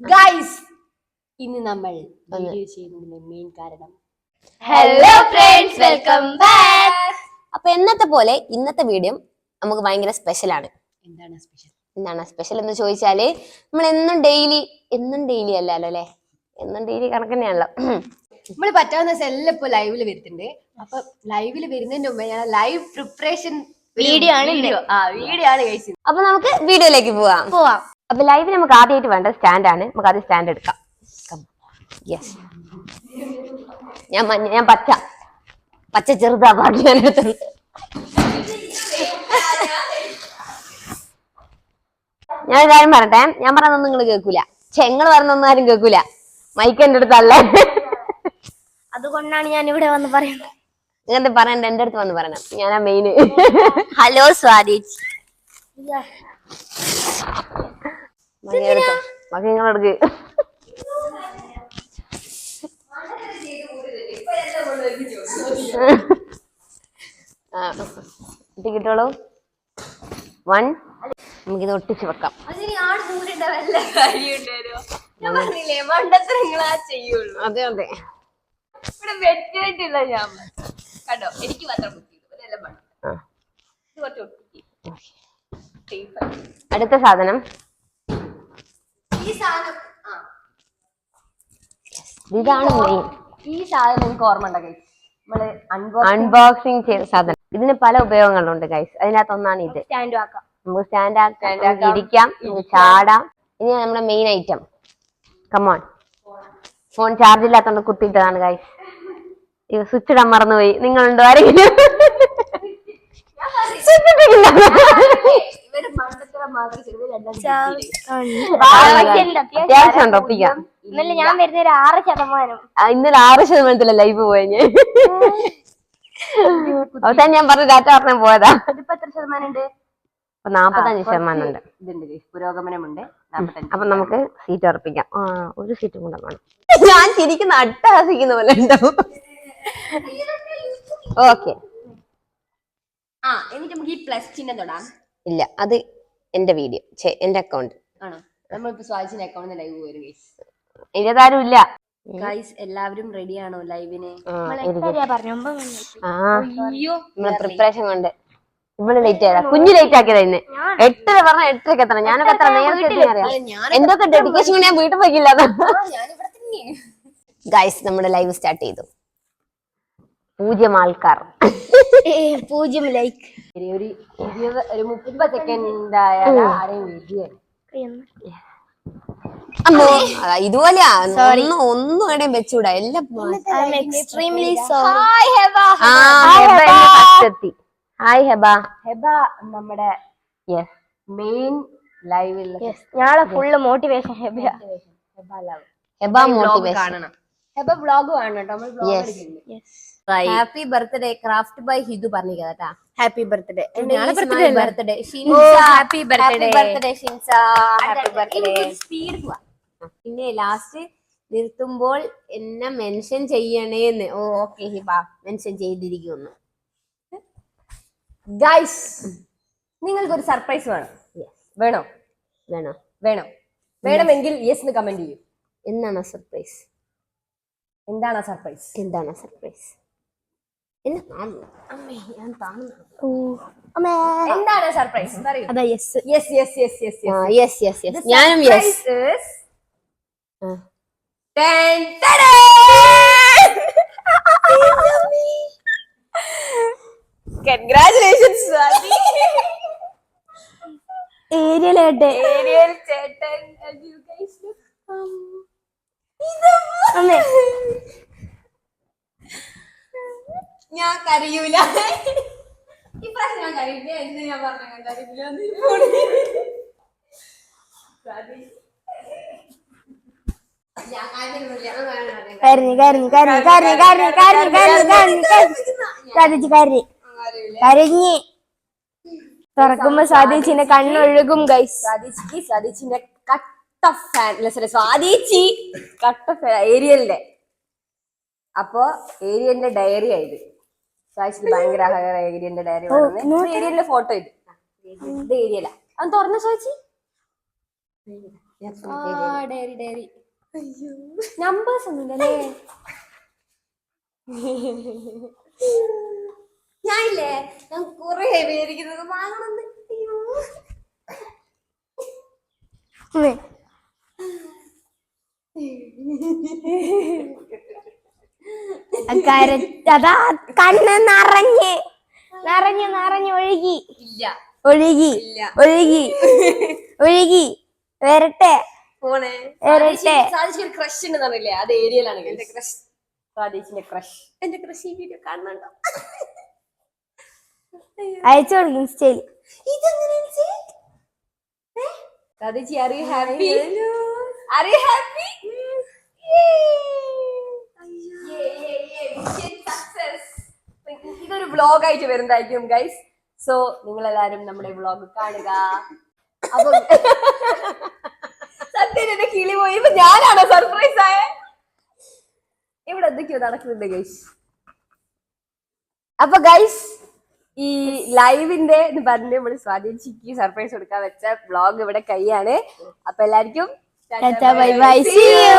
Guys ഇന്ന് നമ്മൾ video ചെയ്യുന്നതിന്റെ മെയിൻ കാരണം. ഹലോ ഫ്രണ്ട്സ് വെൽക്കം ബാക്ക് അപ്പൊ എന്നത്തെ പോലെ ഇന്നത്തെ വീഡിയോ നമുക്ക് ഭയങ്കര സ്പെഷ്യൽ ആണ്. എന്താണ് സ്പെഷ്യൽ എന്താണ് സ്പെഷ്യൽ എന്ന് ചോദിച്ചാൽ നമ്മൾ എന്നും ഡെയിലി എന്നും ഡെയിലി അല്ലല്ലോ അല്ലെ? എന്നും ഡെയിലി കണക്ക് തന്നെയാണല്ലോ. നമ്മൾ പറ്റാവുന്ന ദിവസം എല്ലാം ഇപ്പൊ ലൈവിൽ വരുന്നുണ്ട്. അപ്പൊ ലൈവിൽ വരുന്നതിന്റെ മുമ്പ് ഞാൻ ലൈവ് പ്രിപ്പറേഷൻ Video ആണ് വീഡിയോ ആണ് കഴിച്ചത് അപ്പൊ നമുക്ക് വീഡിയോയിലേക്ക് പോവാം. പോവാം. അപ്പൊ ലൈവ് നമുക്ക് ആദ്യമായിട്ട് വേണ്ട സ്റ്റാൻഡ് ആണ്. നമുക്ക് ആദ്യം സ്റ്റാൻഡ് എടുക്കാം. യെസ് ഞാൻ മഞ്ഞ ഞാൻ പച്ച. പച്ച ചെറുതാ പാട്ട് ഞാൻ എടുത്തത്. ഞാൻ കാര്യം പറയട്ടെ. ഞാൻ പറഞ്ഞൊന്നും നിങ്ങൾ കേൾക്കൂല. ചെങ്ങൾ പറഞ്ഞൊന്നും ആരും കേൾക്കൂല. മൈക്ക് എന്റെ അടുത്തല്ലേ അതുകൊണ്ടാണ് ഞാൻ ഇവിടെ വന്ന് പറയുന്നത്. നിങ്ങൾ പറയണ്ട? എന്റെ അടുത്ത് വന്ന് പറയണം. ഞാനാ മെയിന് ഹലോ സ്വാദിച്ച് മകങ്ങളെടുക്ക് ടിക്കറ്റോളൂ. വൺ. നമുക്കിത് ഒട്ടിച്ചു വെക്കാം. അതെ അതെ. കണ്ടോ? എനിക്ക് അടുത്ത സാധനം. ഇതാണ് മെയിൻ ഈ സാധനം എനിക്ക് ഓർമ്മ ഉണ്ട് ഗൈസ് നമ്മൾ അൺബോക്സ് അൺബോക്സിങ് ചെയ്ത സാധനം. ഇതിന് പല ഉപയോഗങ്ങളുണ്ട് ഗൈസ് അതിനകത്ത് ഒന്നാണ് ഇത്. സ്റ്റാൻഡ് ആക്കാം നമുക്ക് സ്റ്റാൻഡ് ആക്കാം ഇരിക്കാം നമുക്ക് ചാടാം. ഇനി നമ്മുടെ main item come on phone charge ഇല്ലാത്തോണ്ട് കുത്തിയിട്ടതാണ് ഗൈസ് ഇത് സ്വിച്ച് ഇടാൻ മറന്നുപോയി. നിങ്ങളുണ്ടോ ആരെങ്കിലും? അത്യാവശ്യം ഉണ്ട്? ഒപ്പിക്കാം. ഇന്നലെ ഞാൻ വരുന്ന ഒരു ആറ് ശതമാനം. ഇന്നലെ ആറ് ശതമാനത്തില ലൈവ് പോയ ഞാൻ. അവസാനം ഞാൻ പറഞ്ഞു ഡാറ്റ പറഞ്ഞ പോയതാ. ഇതിപ്പോ എത്ര ശതമാനം ഉണ്ട് നാപ്പത്തഞ്ച് ശതമാനം ഉണ്ട്. പുരോഗമനമുണ്ട്. അപ്പൊ നമുക്ക് സീറ്റ് ഉറപ്പിക്കാം. ആ ഒരു സീറ്റും കൂടെ വേണം. ഞാൻ ചിരിക്കുന്ന അട്ടഹസിക്കുന്ന പോലെ ഉണ്ടാവും ഓക്കെ ആ എന്നിട്ട് നമുക്ക് ഈ പ്ലസ് ചിഹ്നം തൊടാം. ഇല്ല അത് എന്റെ വീഡിയോ എന്റെ അക്കൗണ്ട് ആണോ? നമ്മളിപ്പോ സ്വാദിച്ചിന്റെ അക്കൗണ്ടിൽ ലൈവ് വരും ഇരുപതാരും ഇല്ല. ഗൈസ് എല്ലാവരും റെഡിയാണോ ആണോ ലൈവിന് പ്രിപ്പറേഷൻ കൊണ്ട്. ഇവിടെ ലേറ്റ് ആയതാ. കുഞ്ഞു ലേറ്റ് ആക്കിയതാ ഇന്ന്. എട്ടര പറഞ്ഞ എട്ടരക്ക് എത്തണം. ഞാനൊക്കെ എത്ര നേരത്തെ അറിയാം. ഞാൻ എന്തൊക്കെ ഡെഡിക്കേഷൻ ഞാൻ വീട്ടിൽ. പോയിക്കില്ല ഗൈസ് നമ്മുടെ ലൈവ് സ്റ്റാർട്ട് ചെയ്തു. പൂജ്യം ആൾക്കാർ. പൂജ്യം ലൈക്ക് ഒരു ഇരുപത് ഒരു മുപ്പത് സെക്കൻഡ് ആയാൽ ആരെയും വിധിയാണ് അമ്മോ ഇതുപോലെ ഒന്നും ഒന്നും എവിടെയും വെച്ചുകൂടാ എല്ലാം ഹെബ ഹെബ നമ്മുടെ മെയിൻ ലൈവിൽ ഞങ്ങളെ full motivation Heba Heba love Heba motivation കാണണം. ഹെബ വ്ളോഗ് കാണണം നമ്മൾ vlog happy birthday craft by Hidu പറഞ്ഞു കേട്ടാ. Happy birthday birthday happy birthday birthday Shinsa happy birthday speed പോവാ. പിന്നെ ലാസ്റ്റ് നിർത്തുമ്പോൾ എന്നെ മെൻഷൻ ചെയ്യണേന്ന്. Oh okay Hiba. മെൻഷൻ ചെയ്തിരിക്കുന്നു. ഗൈസ് നിങ്ങൾക്ക് ഒരു സർപ്രൈസ് വേണം വേണോ? വേണോ? വേണോ? വേണമെങ്കിൽ യെസ് എന്ന് കമന്റ് ചെയ്യൂ. എന്താണ് സർപ്രൈസ് എന്താണ് സർപ്രൈസ് എന്താണ് സർപ്രൈസ് എന്താണ് സർപ്രൈസ് ഞാനും കൺഗ്രാചുലേഷൻസ് ഏരിയൽ ഏട്ടൻ ഏരിയൽ ചേട്ടൻ ഞാൻ കരയൂല ഇപ്രാവശ്യം ഞാൻ കരയില്ല എന്ന് ഞാൻ പറഞ്ഞു ഞാൻ കരയില്ല എന്ന്. സ്വാതി. ഞാൻ കരയുന്നില്ല. ഞാൻ കരയുന്നില്ല. കരഞ്ഞു കരഞ്ഞു കരഞ്ഞു കരഞ്ഞു കരഞ്ഞു കരഞ്ഞു കരഞ്ഞു കരഞ്ഞു കരഞ്ഞു കരഞ്ഞു കരഞ്ഞ് തുറക്കുമ്പോ സാധിച്ചിന്റെ കണ്ണൊഴുകും ഗൈസ് സ്വാതിച്ചിക്ക് സ്വാതിച്ചിന്റെ കട്ട ഫാൻ അല്ല സ്വാദീച്ചി സ്വാതിച്ചി കട്ട ഫാൻ ഏരിയലിന്റെ അപ്പൊ ഏരിയലിന്റെ ഡയറി ആയത് സ്വാതിച്ചിക്ക് ഭയങ്കര ആഗ്രഹം ഡയറി ഡയറി ഏരിയന്റെ ഫോട്ടോ ഇത് ഇത് ഏരിയല അവൻ തുറന്ന സ്വാതിച്ചി ഡയറി ഡയറി. നമ്പേഴ്സ് ഒന്നുമില്ലല്ലേ ഞാനില്ലേ ഞാൻ കുറെ പേരിക്കുന്നത് വാങ്ങണമെന്ന് അയ്യോ. അതാ കണ്ണ് നിറഞ്ഞ്. നിറഞ്ഞ് നിറഞ്ഞ് ഒഴുകി. ഒഴുകി. ഒഴുകി. ഒഴുകി. വരട്ടെ. പോണേ. ക്രഷ് പറഞ്ഞില്ലേ? അത് ഏരിയയിലാണ് എന്റെ ക്രഷ് ക്രഷ് എന്റെ ക്രഷ് ഈ വീഡിയോ കാണുന്നുണ്ടോ അയച്ചു കൊടുക്കും ഇൻസ്റ്റയിൽ. സാധിച്ചി are you happy are you happy vlog ആയിട്ട് വരുന്നതായിരിക്കും ഗൈസ് സോ നിങ്ങൾ എല്ലാരും നമ്മുടെ വ്ലോഗ് കാണുക. അപ്പൊ സത്യം എന്റെ കിളി പോയി. ഇപ്പൊ ഞാനാണോ സർപ്രൈസ് ആയ? ഇവിടെ എന്തൊക്കെയോ നടക്കുന്നുണ്ട് ഗൈസ് അപ്പൊ ഗൈസ് ഈ ലൈവിന്റെ എന്ന് പറഞ്ഞ് നമ്മൾ സ്വാധീനിച്ചിക്ക് സർപ്രൈസ് കൊടുക്കാൻ വെച്ച വ്ലോഗ് ഇവിടെ കൈയാണ്. അപ്പൊ എല്ലാവർക്കും ബൈ ബൈ സീ യു